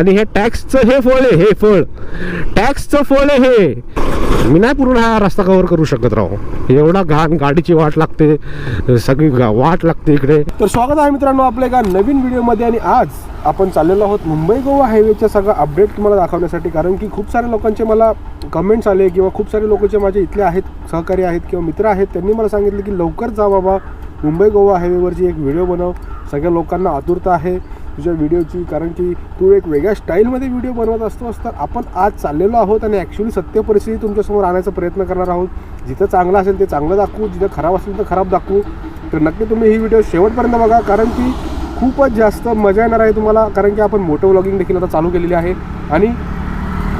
आणि हे टॅक्सचं हे फळ आहे हे फळ. टॅक्सचं फळ आहे हे. मी नाही पूर्ण हा रस्ता कव्हर करू शकत राहू एवढा घाण गाडीची वाट लागते सगळी वाट लागते इकडे. तर स्वागत आहे मित्रांनो आपल्या एका नवीन व्हिडिओमध्ये आणि आज आपण चाललेलो आहोत मुंबई गोवा हायवेचा सगळा अपडेट तुम्हाला दाखवण्यासाठी कारण की खूप साऱ्या लोकांचे मला कमेंट्स आले किंवा खूप सारे लोक जे माझे इथले आहेत सहकारी आहेत किंवा मित्र आहेत त्यांनी मला सांगितलं की लवकर जा बाबा मुंबई गोवा हायवेवरची एक व्हिडिओ बनव. सगळ्या लोकांना आतुरता आहे. तुझ्या व्हिडिओची कारण की तू एक वेगळ्या स्टाईलमध्ये व्हिडिओ बनवत असतोस तर आपण आज चाललेलो आहोत आणि ॲक्च्युली सत्य परिस्थिती तुमच्यासमोर आणायचा प्रयत्न करणार आहोत. जिथं चांगलं असेल ते चांगलं दाखवू जिथं खराब असेल तर खराब दाखवू. तर नक्की तुम्ही ही व्हिडिओ शेवटपर्यंत बघा कारण की खूपच जास्त मजा येणार आहे तुम्हाला कारण की आपण मोटो व्लॉगिंग देखील आता चालू केलेली आहे. आणि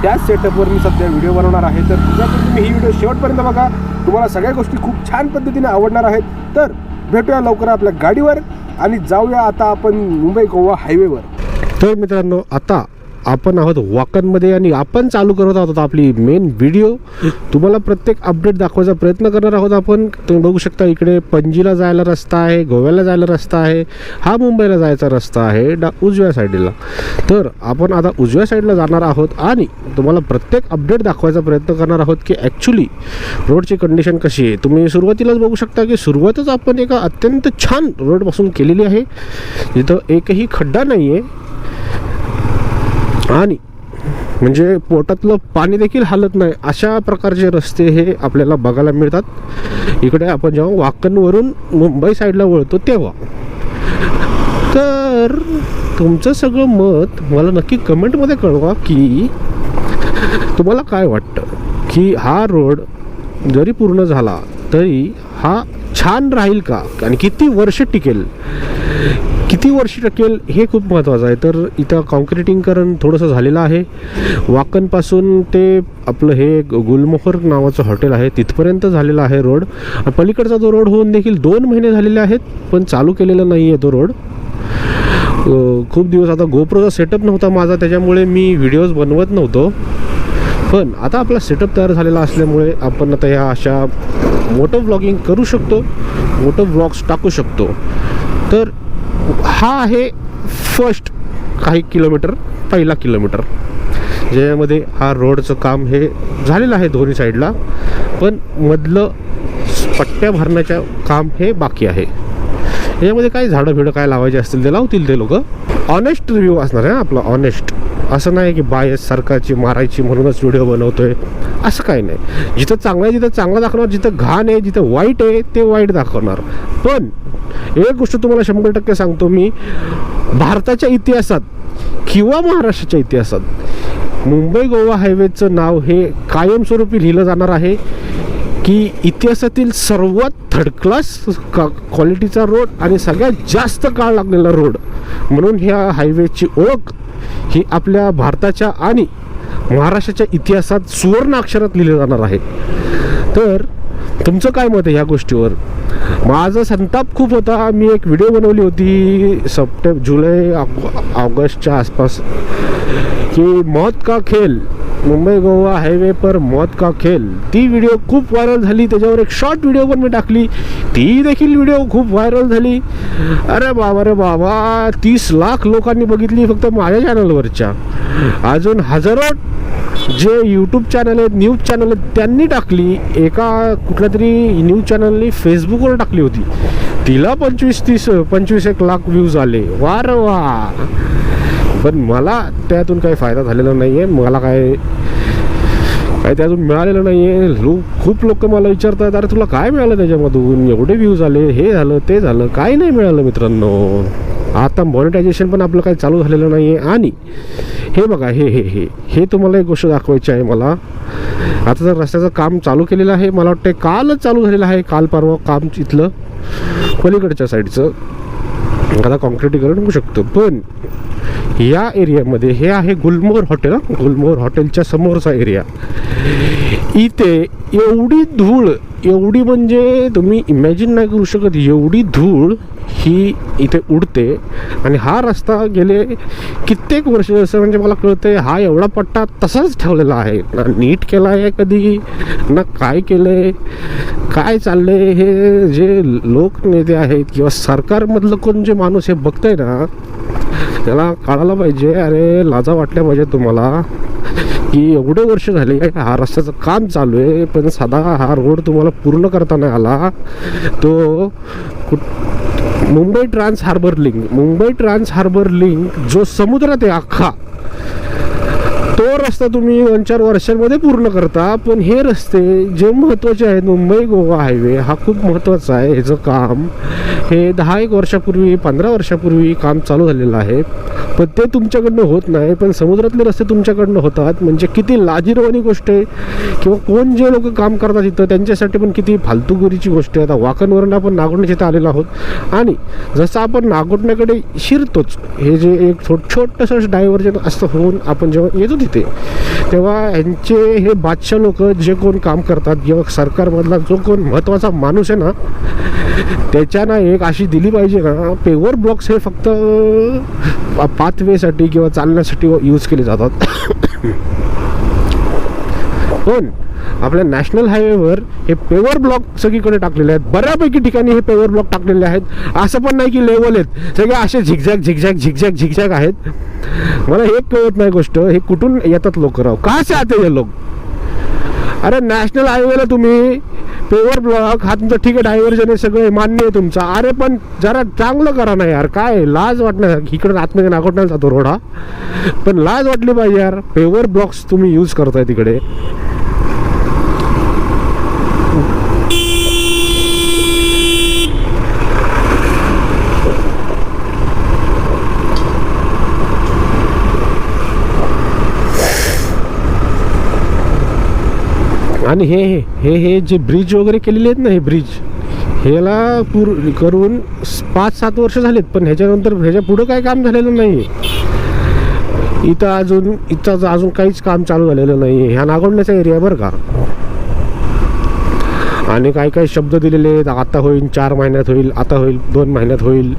त्याच सेटअपवर मी सध्या व्हिडिओ बनवणार आहे. तर तुझ्याकडून तुम्ही ही व्हिडिओ शेवटपर्यंत बघा. तुम्हाला सगळ्या गोष्टी खूप छान पद्धतीने आवडणार आहेत. तर भेटूया लवकर आपल्या गाडीवर. आणि जाऊया आता आपण मुंबई गोवा हायवेवर तर मित्रांनो आता आपण आहोत वाकनमध्ये आणि आपण चालू करत आहोत आपली मेन व्हिडिओ तुम्हाला प्रत्येक अपडेट दाखवायचा प्रयत्न करणार आहोत आपण. तुम्ही बघू शकता इकडे पणजीला जायला रस्ता आहे गोव्याला जायला रस्ता आहे हा मुंबईला जायचा रस्ता आहे डा उजव्या साईडला. तर आपण आता उजव्या साईडला जाणार आहोत आणि तुम्हाला प्रत्येक अपडेट दाखवायचा प्रयत्न करणार आहोत की ॲक्च्युली रोडची कंडिशन कशी आहे. तुम्ही सुरुवातीलाच बघू शकता की सुरुवातच आपण एका अत्यंत छान रोडपासून केलेली आहे. जिथं एकही खड्डा नाही आहे आणि म्हणजे पोटातलं पाणी देखील हालत नाही. अशा प्रकारचे रस्ते हे आपल्याला बघायला मिळतात. इकडे आपण जेव्हा वाकणवरून मुंबई साईडला वळतो तेव्हा. तर तुमचं सगळं मत मला नक्की कमेंटमध्ये कळवा की तुम्हाला काय वाटतं? की हा रोड जरी पूर्ण झाला तरी हा छान राहील का? आणि किती वर्ष टिकेल? किती वर्ष टकेल हे खूप महत्त्वाचं आहे. तर इथं कॉन्क्रिटिंगकरण थोडंसं झालेलं आहे. वाकणपासून ते आपलं हे गुलमोहर नावाचं हॉटेल आहे तिथपर्यंत झालेला आहे रोड. पलीकडचा जो रोड होऊन देखील दोन महिने झालेले आहेत पण चालू केलेला नाही आहे तो रोड. खूप दिवस आता गोप्रोचा सेटअप नव्हता माझा त्याच्यामुळे मी व्हिडिओज बनवत नव्हतो. पण आता आपला सेटअप तयार झालेला असल्यामुळे आपण आता ह्या अशा मोठं व्लॉगिंग करू शकतो मोठं व्लॉग्स टाकू शकतो. तर हा आहे फर्स्ट काही किलोमीटर पहिला किलोमीटर ज्यामध्ये हा रोडचं काम हे झालेलं आहे दोन्ही साईडला पण मधलं पट्ट्या भरण्याचं काम हे बाकी आहे. याच्यामध्ये काय झाडं बिडं काय लावायचे असतील ते लावतील ते लोक. ऑनेस्ट रिव्ह्यू असणार आहे आपला ऑनेस्ट असं नाही की बायस सरकारची मारायची म्हणूनच व्हिडिओ बनवतोय. असं काही नाही. जिथं चांगलं आहे जिथं चांगलं दाखवणार जिथं घाण आहे जिथं वाईट आहे ते वाईट दाखवणार. पण एक गोष्ट तुम्हाला शंभर टक्के सांगतो मी. भारताच्या इतिहासात किंवा महाराष्ट्राच्या इतिहासात मुंबई गोवा हायवेचं नाव हे कायमस्वरूपी लिहिलं जाणार आहे की इतिहासातील सर्वात थर्ड क्लास का क्वालिटीचा रोड आणि सगळ्यात जास्त काळ लागलेला रोड म्हणून ह्या हायवेची ओळख हे आपल्या भारताच्या आणि महाराष्ट्राच्या इतिहासात सुवर्ण अक्षरात लिहिलं जाणार आहे. तर तुमचं काय मत आहे ह्या गोष्टीवर? माझा संताप खूप होता. मी एक व्हिडिओ बनवली होती सप्टे जुलै ऑगस्टच्या आसपास की मौत का खेल मुंबई गोवा हायवे पर मौत का खेल. ती व्हिडिओ खूप व्हायरल झाली. त्याच्यावर एक शॉर्ट व्हिडिओ पण मी टाकली. ती देखील व्हिडिओ खूप व्हायरल झाली. अरे बाबा रे बाबा तीस लाख लोकांनी बघितली फक्त माझ्या चॅनलवरच्या अजून हजारो जे यूट्यूब चॅनल आहेत न्यूज चॅनल आहेत त्यांनी टाकली. एका कुठल्या तरी न्यूज चॅनलनी फेसबुकवर टाकली होती. तिला पंचवीस तीस पंचवीस एक लाख व्ह्यूज आले. वार रे वा. पण मला त्यातून काही फायदा झालेला नाही आहे मला काय काय अजून मिळालेलं नाही आहे लोक खूप लोक मला विचारतात अरे तुला काय मिळालं त्याच्यामधून? एवढे व्ह्यूज आले हे झालं ते झालं काही नाही मिळालं मित्रांनो. आता मॉनिटायझेशन पण आपलं काही चालू झालेलं नाही आहे आणि हे बघा हे हे हे हे तुम्हाला एक गोष्ट दाखवायची आहे मला. आता जर रस्त्याचं काम चालू केलेलं आहे मला वाटतं कालच चालू झालेलं आहे काल परवा काम इथलं पलीकडच्या साईडचं आता कॉन्क्रिटीकरण होऊ शकतं. पण या एरियामध्ये हे आहे गुलमोहर हॉटेल गुलमोर गुलमोहर हॉटेलच्या समोरचा एरिया इथे एवढी धूळ एवढी म्हणजे तुम्ही इमॅजिन नाही करू शकत एवढी धूळ ही इथे उडते. आणि हा रस्ता गेले कित्येक वर्ष असं म्हणजे मला कळते हा एवढा पट्टा तसाच ठेवलेला आहे. ना नीट केला आहे कधी? ना काय केलंय? काय चाललंय? हे जे लोकनेते आहेत किंवा सरकारमधलं कोण जे माणूस हे बघतंय ना त्याला कळायला पाहिजे अरे लाजा वाटल्या पाहिजे तुम्हाला. की एवढे वर्ष झाले हा रस्त्याचं काम चालू आहे पण साधा हा रोड तुम्हाला पूर्ण करता नाही आला. तो कुठ Mumbai trans harbour link. Mumbai trans harbour link जो समुद्रात आहे अख्खा तो रस्ता तुम्ही दोन चार वर्षांमध्ये पूर्ण करता पण हे रस्ते जे महत्त्वाचे आहेत मुंबई गोवा हायवे हा खूप महत्त्वाचा आहे ह्याचं काम हे दहा एक वर्षापूर्वी पंधरा वर्षापूर्वी काम चालू झालेलं आहे. पण ते तुमच्याकडनं होत नाही पण समुद्रातले रस्ते तुमच्याकडनं होतात. म्हणजे किती लाजिरवाणी गोष्ट आहे किंवा कोण जे लोक काम करतात इथं त्यांच्यासाठी पण किती फालतूगुरीची गोष्ट आहे. आता वाकणवरून आपण नागोडण्याच्या इथं आलेलो आहोत. आणि जसं आपण नागोटण्याकडे शिरतोच हे जे एक छोट छोटंसं डायव्हर्जन असं होऊन आपण जेव्हा येतो तिथे तेव्हा यांचे हे बादशाह लोक जे कोण काम करतात किंवा सरकारमधला जो कोण महत्त्वाचा माणूस आहे ना त्याच्यानं एक अशी दिली पाहिजे ना पेवर ब्लॉक्स हे फक्त पाथवेसाठी किंवा चालण्यासाठी यूज केले जातात. पण आपल्या नॅशनल हायवेवर हे पेवर ब्लॉक सगळीकडे टाकलेले आहेत. बऱ्यापैकी ठिकाणी हे पेवर ब्लॉक टाकलेले आहेत. असं पण नाही की लेवल आहेत. सगळे असे झिकझॅक झिकझॅक झिकझॅक झिकझॅक आहेत. मला हे कळत नाही गोष्ट हे कुठून येतात लोक राव? का से आते हे लोक? अरे नॅशनल हायवेला तुम्ही पेवर ब्लॉक हा तुमचा ठीक आहे डायव्हर्जन आहे सगळं मान्य आहे तुमचा. अरे पण जरा चांगलं करा ना यार. काय लाज वाटणार इकडे आतमध्ये नागोटण्याला जातो रोड. हा पण लाज वाटली पाहिजे यार. पेवर ब्लॉक्स तुम्ही यूज करताय तिकडे. आणि हे हे हे जे ब्रिज वगैरे केलेले आहेत ना हे ब्रिज ह्याला पूर करून पाच सात वर्ष झालेत पण ह्याच्यानंतर ह्याच्या पुढं काय काम झालेलं नाही इथं अजून इथं अजून काहीच काम चालू झालेलं नाही ह्या नागोंड्याचा एरिया बरं का. आणि काही काही शब्द दिलेले आहेत आता होईल चार महिन्यात होईल आता होईल दोन महिन्यात होईल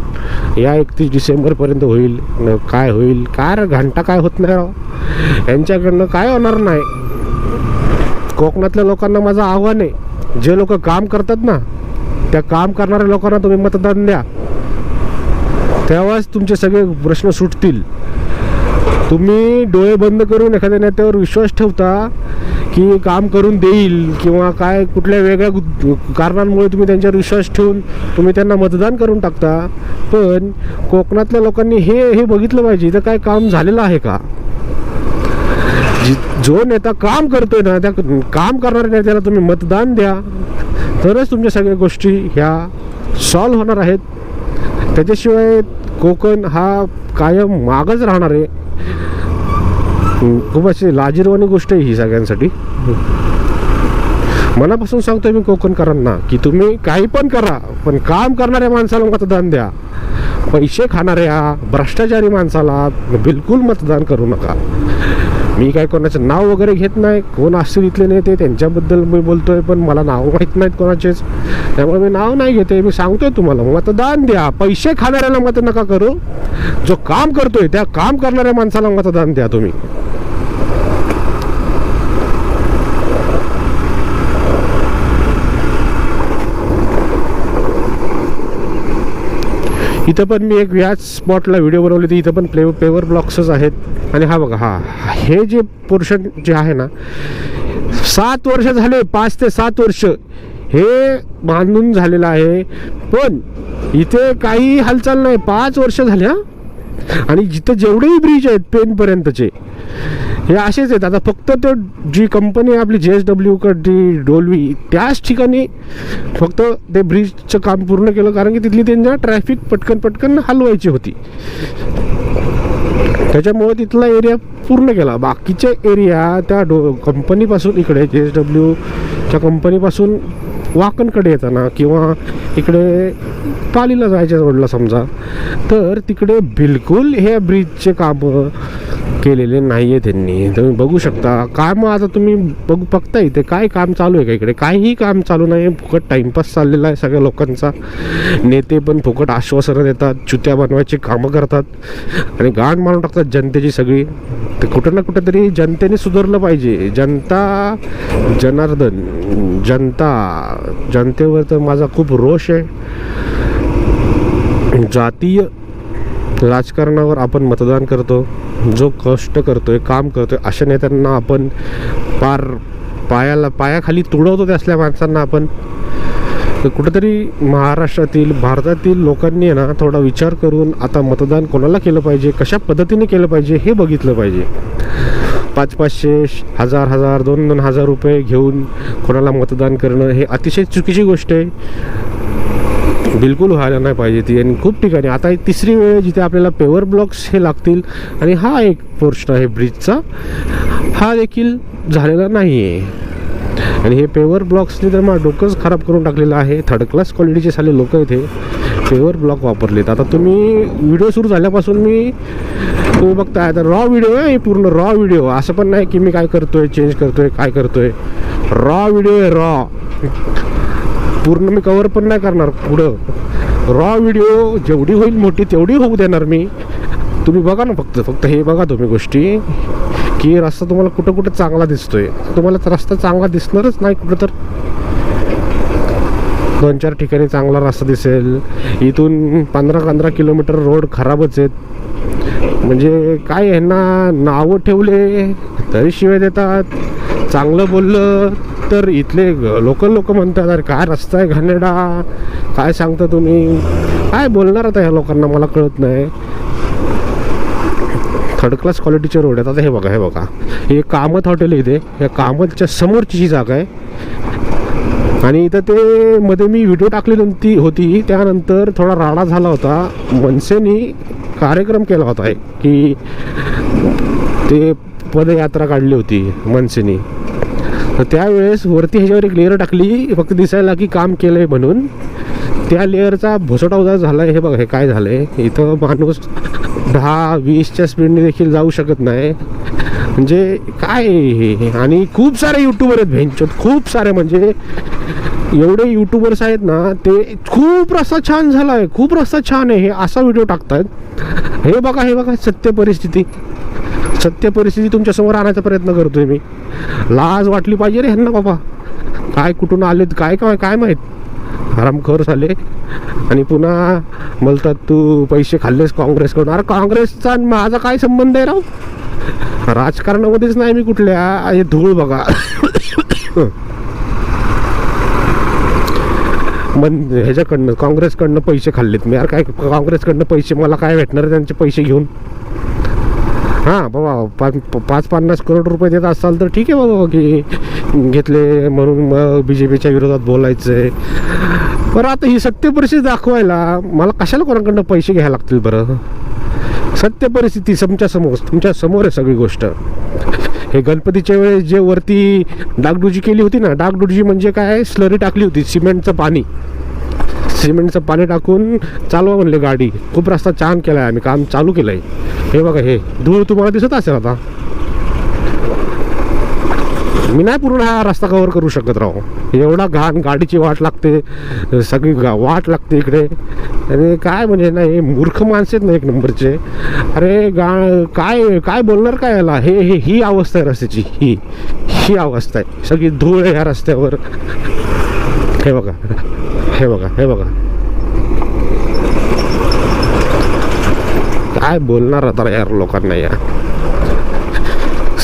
या एकतीस डिसेंबरपर्यंत होईल काय होईल काय घंटा काय होत नाही राव. यांच्याकडनं काय होणार नाही. कोकणातल्या लोकांना माझं आव्हान आहे. जे लोक काम करतात ना त्या काम करणाऱ्या लोकांना तुम्ही मतदान द्या. तेव्हाच तुमचे सगळे प्रश्न सुटतील. तुम्ही डोळे बंद करून एखाद्या नेत्यावर विश्वास ठेवता की काम करून देईल किंवा काय कुठल्या वेगळ्या कारणांमुळे तुम्ही त्यांच्यावर विश्वास ठेवून तुम्ही त्यांना मतदान करून टाकता. पण कोकणातल्या लोकांनी हे हे बघितलं पाहिजे इथं काय काम झालेलं आहे का? जो नेता काम करतोय ना त्या काम करणाऱ्या नेत्याला तुम्ही मतदान द्या. तरच तुमच्या सगळ्या गोष्टी ह्या सॉल्व्ह होणार आहेत. त्याच्याशिवाय कोकण हा कायम मागच राहणार आहे. खूप अशी लाजीरवाणी गोष्ट आहे ही सगळ्यांसाठी. मनापासून सांगतोय मी कोकणकरांना की तुम्ही काही पण करा पण काम करणाऱ्या माणसाला मतदान द्या. पैसे खाणाऱ्या भ्रष्टाचारी माणसाला बिलकुल मतदान करू नका. मी काय कोणाचं नाव वगैरे घेत नाही कोण असतील इथले नेते त्यांच्याबद्दल मी बोलतोय पण मला नाव माहीत नाहीत कोणाचेच. त्यामुळे मी नाव नाही घेते मी सांगतोय तुम्हाला. मतदान द्या पैसे खाणाऱ्याला मत नका करू. जो काम करतोय त्या काम करणाऱ्या माणसाला मतदान द्या तुम्ही. इथं पण मी एक याच स्पॉटला व्हिडिओ बनवली होती. इथं पण प्ले पेवर ब्लॉक्सच आहेत. आणि हा बघा हा हे जे पोर्शन जे आहे ना सात वर्ष झाले पाच ते सात वर्ष हे बांधून झालेलं आहे. पण इथे काही हालचाल नाही. पाच वर्ष झाल्या आणि जिथं जेवढेही ब्रिज आहेत पेनपर्यंतचे हे असेच आहेत. आता फक्त तो जी कंपनी आहे आपली जे एस डब्ल्यू जी डोलवी त्याच ठिकाणी फक्त ते ब्रिजचं काम पूर्ण केलं कारण की तिथली त्यांच्या ट्रॅफिक पटकन पटकन हलवायची होती. त्याच्यामुळे तिथला एरिया पूर्ण केला. बाकीचे एरिया त्या डो कंपनीपासून इकडे जे एस डब्ल्यूच्या कंपनीपासून वाकणकडे येताना किंवा इकडे पालीला जायच्या रोडला समजा तर तिकडे बिलकुल हे ब्रिजचे कामं केलेले नाही आहे त्यांनी. तुम्ही बघू शकता काय मग आता तुम्ही बघू बघता इथे काय काम चालू आहे का इकडे? काहीही काम चालू नाही फुकट टाईमपास चाललेला आहे सगळ्या लोकांचा. नेते पण फुकट आश्वासनं देतात चुत्या बनवायची कामं करतात. आणि गाण मारून टाकतात जनतेची सगळी. ते कुठं ना कुठं तरी जनतेने सुधारलं पाहिजे. जनता जनार्दन जनता जनतेवर तर माझा खूप रोष आहे. जातीय राजकारणावर आपण मतदान करतो. जो कष्ट करतोय काम करतोय अशा नेत्यांना आपण पार पायाला पायाखाली तुडवतो त्या असल्या माणसांना आपण. तर कुठंतरी महाराष्ट्रातील भारतातील लोकांनी ना थोडा विचार करून आता मतदान कोणाला केलं पाहिजे कशा पद्धतीने केलं पाहिजे हे बघितलं पाहिजे. पाच पाचशे हजार हजार दोन दोन हजार रुपये घेऊन कोणाला मतदान करणं हे अतिशय चुकीची गोष्ट आहे. बिलकुल व्हायला नाही पाहिजे ती. आणि खूप ठिकाणी आता एक तिसरी वेळ आहे जिथे आपल्याला पेवर ब्लॉक्स हे लागतील. आणि हा एक पोर्शन आहे ब्रिजचा हा देखील झालेला नाही आहे आणि हे पेवर ब्लॉक्सने तर मला डोकंच खराब करून टाकलेलं आहे. थर्ड क्लास क्वालिटीचे साले लोक इथे पेवर ब्लॉक वापरलेत. आता तुम्ही व्हिडिओ सुरू झाल्यापासून मी तुम्ही बघताय. आता रॉ व्हिडिओ आहे पूर्ण रॉ व्हिडिओ असं पण नाही की मी काय करतोय चेंज करतोय काय करतोय. रॉ व्हिडिओ आहे रॉ पूर्ण मी कवर पण नाही करणार पुढं. रॉ व्हिडिओ जेवढी होईल मोठी तेवढी होऊ देणार मी. तुम्ही बघा ना फक्त फक्त हे बघा तुम्ही गोष्टी. की रस्ता तुम्हाला कुठं कुठं चांगला दिसतोय. तुम्हाला तर रस्ता चांगला दिसणारच नाही कुठं तर. दोन चार ठिकाणी चांगला रस्ता दिसेल. इथून पंधरा पंधरा किलोमीटर रोड खराबच आहेत. म्हणजे काय ह्यांना नावं ठेवले तरी शिवाय देतात. चांगलं बोललं तर इथले लोकल लोक म्हणतात अरे काय रस्ता आहे घाणेरडा? काय सांगता तुम्ही? काय बोलणार आता ह्या लोकांना मला कळत नाही. थर्ड क्लास क्वालिटीचे रोड आहेत. आता हे बघा हे बघा. हे कामत हॉटेल आहे इथे. या कामतच्या समोरची ही जागा आहे. आणि इथं ते मध्ये मी व्हिडिओ टाकलेली होती होती. त्यानंतर थोडा राडा झाला होता. मनसेनी कार्यक्रम केला होता एक की ते पदयात्रा काढली होती मनसेनी. तर त्यावेळेस वरती ह्याच्यावर एक लेअर टाकली फक्त दिसायला की काम केलं आहे म्हणून. त्या लेअरचा भुसटा उदास झाला आहे हे बघा हे काय झालं आहे इथं माणूस दहा वीसच्या स्पीडने देखील जाऊ शकत नाही. म्हणजे काय हे? आणि खूप सारे यूट्यूबर आहेत भेंचोत खूप सारे म्हणजे एवढे यूट्यूबर्स आहेत ना ते खूप रस्ता छान झाला आहे खूप रस्ता छान आहे. हे असा व्हिडिओ टाकतायत. हे बघा हे बघा सत्य परिस्थिती. सत्य परिस्थिती तुमच्यासमोर आणायचा प्रयत्न करतोय मी. लाज वाटली पाहिजे रे ह्यांना बाबा. काय कुठून आलेत काय काय काय माहीत? हरामखोर झाले. आणि पुन्हा बोलतात तू पैसे खाल्लेस काँग्रेसकडून. अरे काँग्रेसचा आणि माझा काय संबंध आहे राव? राजकारणामध्येच नाही मी कुठल्या. हे धूळ बघा. मन ह्याच्याकडनं काँग्रेसकडनं पैसे खाल्लेत मी. यार काय काँग्रेसकडनं पैसे मला काय भेटणार त्यांचे पैसे घेऊन? हां बाबा पाच पाच पन्नास करोड रुपये देत असाल तर ठीक आहे बाबा की घेतले म्हणून मग बी जे पीच्या विरोधात बोलायचं आहे बरं आता ही सत्य परिस्थिती दाखवायला मला कशाला कोणाकडनं पैसे घ्यायला लागतील बरं? सत्य परिस्थिती तुमच्यासमोर तुमच्यासमोर आहे सगळी गोष्ट. हे गणपतीच्या वेळेस जे वरती डागडुजी केली होती ना डागडुजी म्हणजे काय? स्लरी टाकली होती सिमेंटचं पाणी. सिमेंटचं पाणी टाकून चालवा म्हणले गाडी. खूप रस्ता छान केला आहे आम्ही काम चालू केलं आहे हे बघा हे. धूळ तुम्हाला दिसत असेल आता. मी नाही पूर्ण हा रस्ता कव्हर करू शकत राहो एवढा घाण गाडीची वाट लागते सगळी गा वाट लागते इकडे. आणि काय म्हणजे नाही हे मूर्ख माणसे आहेत ना एक नंबरचे. अरे गा काय काय बोलणार काय याला? हे हे ही अवस्था आहे रस्त्याची ही. ही अवस्था आहे. सगळी धूळ आहे ह्या रस्त्यावर. हे बघा. हे बघा हे बघा. काय बोलणार आता यार लोकांना या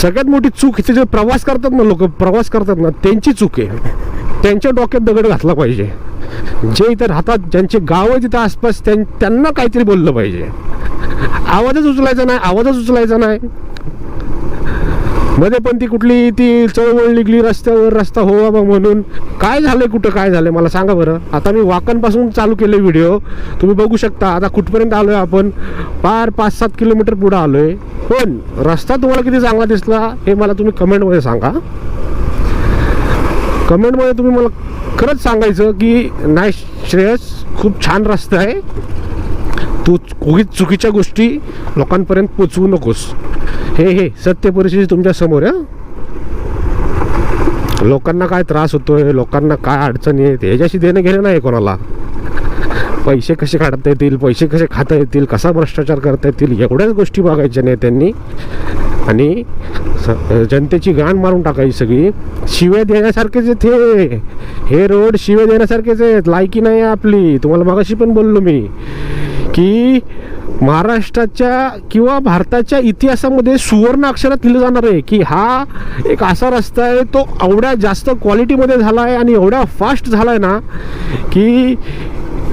सगळ्यात मोठी चूक इथे जे प्रवास करतात ना लोक प्रवास करतात ना त्यांची चूक आहे. त्यांच्या डोक्यात दगड घातला पाहिजे. जे इथे राहतात ज्यांचे गाव आहे तिथं आसपास त्यां त्यांना काहीतरी बोललं पाहिजे. आवाजच उचलायचा नाही आवाजच उचलायचा नाही. मध्ये पण ती कुठली ती चळवळ निघली रस्त्यावर रस्ता हो बाबा म्हणून. काय झालंय कुठं काय झालंय मला सांगा बरं. आता मी वाकणपासून चालू केले व्हिडिओ तुम्ही बघू शकता आता कुठपर्यंत आलोय आपण? पार पाच सात किलोमीटर पुढं आलोय. पण रस्ता तुम्हाला किती चांगला दिसला हे मला तुम्ही कमेंटमध्ये सांगा. कमेंटमध्ये तुम्ही मला खरंच सांगायचं की नाही श्रेयस खूप छान रस्ता आहे. तू उगीच चुकीच्या गोष्टी लोकांपर्यंत पोचवू नकोस. हे हे सत्य परिस्थिती तुमच्यासमोर आहे लोकांना काय त्रास होतोय लोकांना काय अडचणी आहेत ह्याच्याशी देणं घेणं नाही कोणाला. पैसे कसे काढता येतील पैसे कसे खाता येतील कसा भ्रष्टाचार करता येतील एवढ्याच गोष्टी बघायच्या नाही त्यांनी. आणि जनतेची गाण मारून टाकायची सगळी. शिवे देण्यासारखेच आहेत हे. हे रोड शिवे देण्यासारखेच आहेत. लायकी नाही आहे आपली. तुम्हाला मागाशी पण बोललो मी. की महाराष्ट्राच्या किंवा भारताच्या इतिहासामध्ये सुवर्ण अक्षरात लिहिलं जाणार आहे की हा एक असा रस्ता आहे तो एवढ्या जास्त क्वालिटीमध्ये झाला आहे आणि एवढ्या फास्ट झाला आहे ना की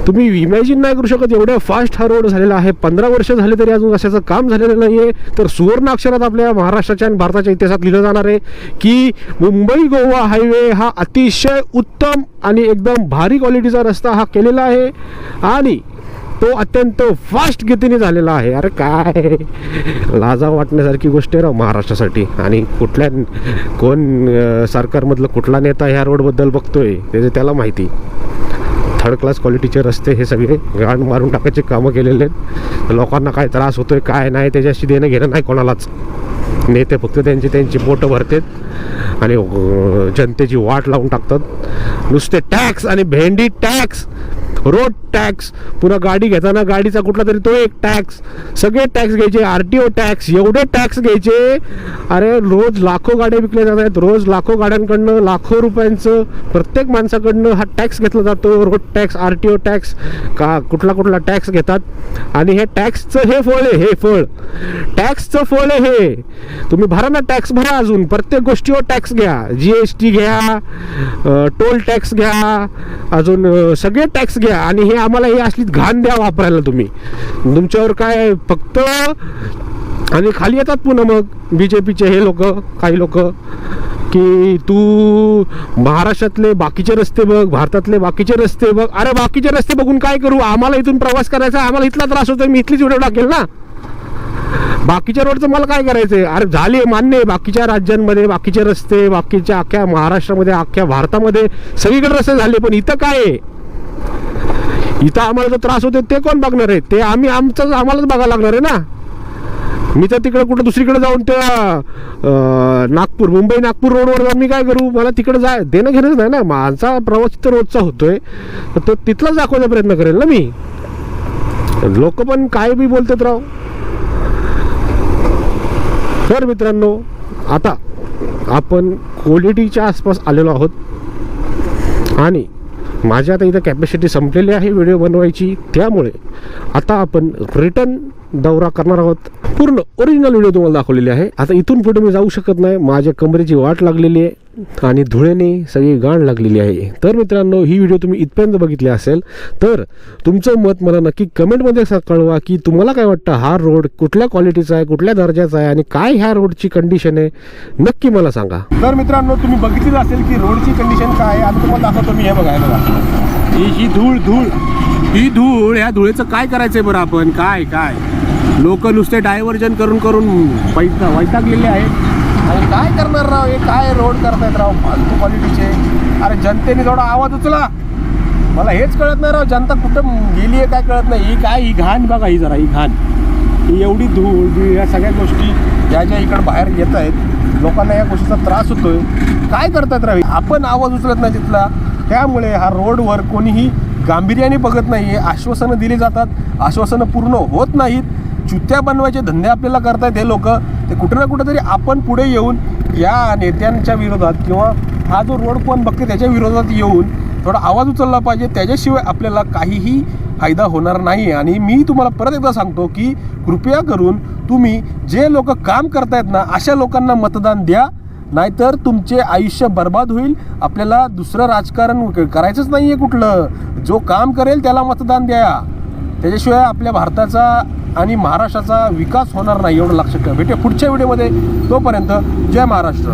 तुम्ही इमॅजिन नाही करू शकत एवढ्या फास्ट हा रोड झालेला आहे. पंधरा वर्ष झाले तरी अजून अशाचं काम झालेलं नाही आहे तर सुवर्ण अक्षरात आपल्या महाराष्ट्राच्या आणि भारताच्या इतिहासात लिहिलं जाणार आहे की मुंबई गोवा हायवे हा अतिशय उत्तम आणि एकदम भारी क्वालिटीचा रस्ता हा केलेला आहे. आणि तो अत्यंत फास्ट गतीने झालेला आहे. अरे काय? लाजा वाटण्यासारखी गोष्ट आहे राव महाराष्ट्रासाठी. आणि कुठल्या कोण सरकारमधलं कुठला नेता ह्या रोडबद्दल बघतोय त्याचे त्याला माहिती. थर्ड क्लास क्वालिटीचे रस्ते हे सगळे गाण मारून टाकायचे कामं केलेले आहेत. लोकांना काय त्रास होतोय काय नाही त्याच्याशी देणं घेणं नाही कोणालाच. नेते फक्त त्यांची त्यांची बोटं भरतात आणि जनतेची वाट लावून टाकतात. नुसते टॅक्स आणि भेंडी टॅक्स रोड टॅक्स पुन्हा गाडी घेताना गाडीचा कुठला तरी तो एक टॅक्स सगळे टॅक्स घ्यायचे आर टी ओ टॅक्स एवढे टॅक्स घ्यायचे. अरे रोज लाखो गाड्या विकल्या जात आहेत रोज लाखो गाड्यांकडनं लाखो रुपयांचं प्रत्येक माणसाकडनं हा टॅक्स घेतला जातो road tax R T O tax का कुठला कुठला टॅक्स घेतात. आणि हे टॅक्सचं हे फळ आहे हे फळ. टॅक्सचं फळ आहे हे. तुम्ही भरा ना टॅक्स भरा अजून प्रत्येक गोष्टीवर टॅक्स घ्या. जी एस टी घ्या टोल टॅक्स घ्या अजून सगळे टॅक्स घ्या. आणि हे आम्हाला हे असली घाण द्या वापरायला तुम्ही. तुमच्यावर काय फक्त आणि खाली येतात पुन्हा मग बी जे पीचे हे लोक काही लोक की तू महाराष्ट्रातले बाकीचे रस्ते बघ भारतातले बाकीचे रस्ते बघ. अरे बाकीचे रस्ते बघून काय करू? आम्हाला इथून प्रवास करायचा आम्हाला इथला त्रास होतोय मी इथलीच व्हिडिओ टाकेल ना? बाकीच्या रोडचं मला काय करायचंय? अरे झाले मान्य आहे बाकीच्या राज्यांमध्ये बाकीचे रस्ते बाकीच्या अख्ख्या महाराष्ट्रामध्ये अख्ख्या भारतामध्ये सगळीकडे रस्ते झाले पण इथं काय आहे? इथं आम्हाला जो त्रास होतो ते कोण बघणार आहे? ते आम्ही आमचंच आम्हालाच बघायला लागणार आहे ना? मी तर तिकडं कुठं दुसरीकडे जाऊन त्या नागपूर मुंबई नागपूर रोडवर जाऊन मी काय करू? मला तिकडे जाय देणं घेणंच नाही ना. माझा प्रवास तर रोजचा होतोय. तर तो तिथलाच दाखवायचा प्रयत्न करेल ना मी. लोक पण काय बी बोलतात राव. तर मित्रांनो आता आपण क्वालिटीच्या आसपास आलेलो आहोत. आणि माझी आता इथं कॅपॅसिटी संपलेली आहे व्हिडिओ बनवायची. त्यामुळे आता आपण रिटर्न दौरा करणार आहोत. पूर्ण ओरिजिनल व्हिडिओ तुम्हाला दाखवलेली आहे. आता इथून पुढे मी जाऊ शकत नाही. माझ्या कमरेची वाट लागलेली आहे आणि धुळेने सगळी गाण लागलेली आहे. तर मित्रांनो ही व्हिडिओ तुम्ही इथपर्यंत बघितली असेल तर तुमचं मत मला नक्की कमेंटमध्ये कळवा की तुम्हाला काय वाटतं? हा रोड कुठल्या क्वालिटीचा आहे कुठल्या दर्जाचा आहे आणि काय ह्या रोडची कंडिशन आहे? नक्की मला सांगा. तर मित्रांनो तुम्ही बघितलं असेल की रोडची कंडिशन काय आहे? आता तुम्हाला दाखवतो मी हे बघायला. ही ही धूळ धूळ ही धूळ ह्या धुळेचं काय करायचंय बरं आपण? काय काय? लोक नुसते डायव्हर्जन करून करून वैता वैतागलेले आहेत. आणि काय करणार राव? हे काय रोड करतायत राव? फालतू क्वालिटीचे अरे जनतेने थोडा आवाज उचला. मला हेच कळत नाही राव. जनता कुठं गेली आहे काय कळत नाही. ही काय ही घाण बघा ही जरा ही घाण. ही एवढी धूळ या सगळ्या गोष्टी ज्या ज्या इकडं बाहेर येत आहेत लोकांना या गोष्टीचा त्रास होतोय. काय करतात रावी? आपण आवाज उचलत नाही तिथला. त्यामुळे हा रोडवर कोणीही गांभीर्याने बघत नाही आहे आश्वासनं दिली जातात. आश्वासनं पूर्ण होत नाहीत. चुत्या बनवायचे धंदे आपल्याला करतायत हे लोक ते कुठं ना कुठं तरी आपण पुढे येऊन या नेत्यांच्या विरोधात किंवा हा जो रोड कोण बघते त्याच्या विरोधात येऊन थोडा आवाज उचलला पाहिजे. त्याच्याशिवाय आपल्याला काहीही फायदा होणार नाही. आणि मी तुम्हाला परत एकदा सांगतो की कृपया करून तुम्ही जे लोक काम करतायत ना अशा लोकांना मतदान द्या. नाहीतर तुमचे आयुष्य बर्बाद होईल. आपल्याला दुसरं राजकारण करायचंच नाही आहे कुठलं. जो काम करेल त्याला मतदान द्या. त्याच्याशिवाय आपल्या भारताचा आणि महाराष्ट्राचा विकास होणार नाही एवढं लक्षात ठेवा. भेटे पुढच्या व्हिडिओमध्ये. तोपर्यंत जय महाराष्ट्र.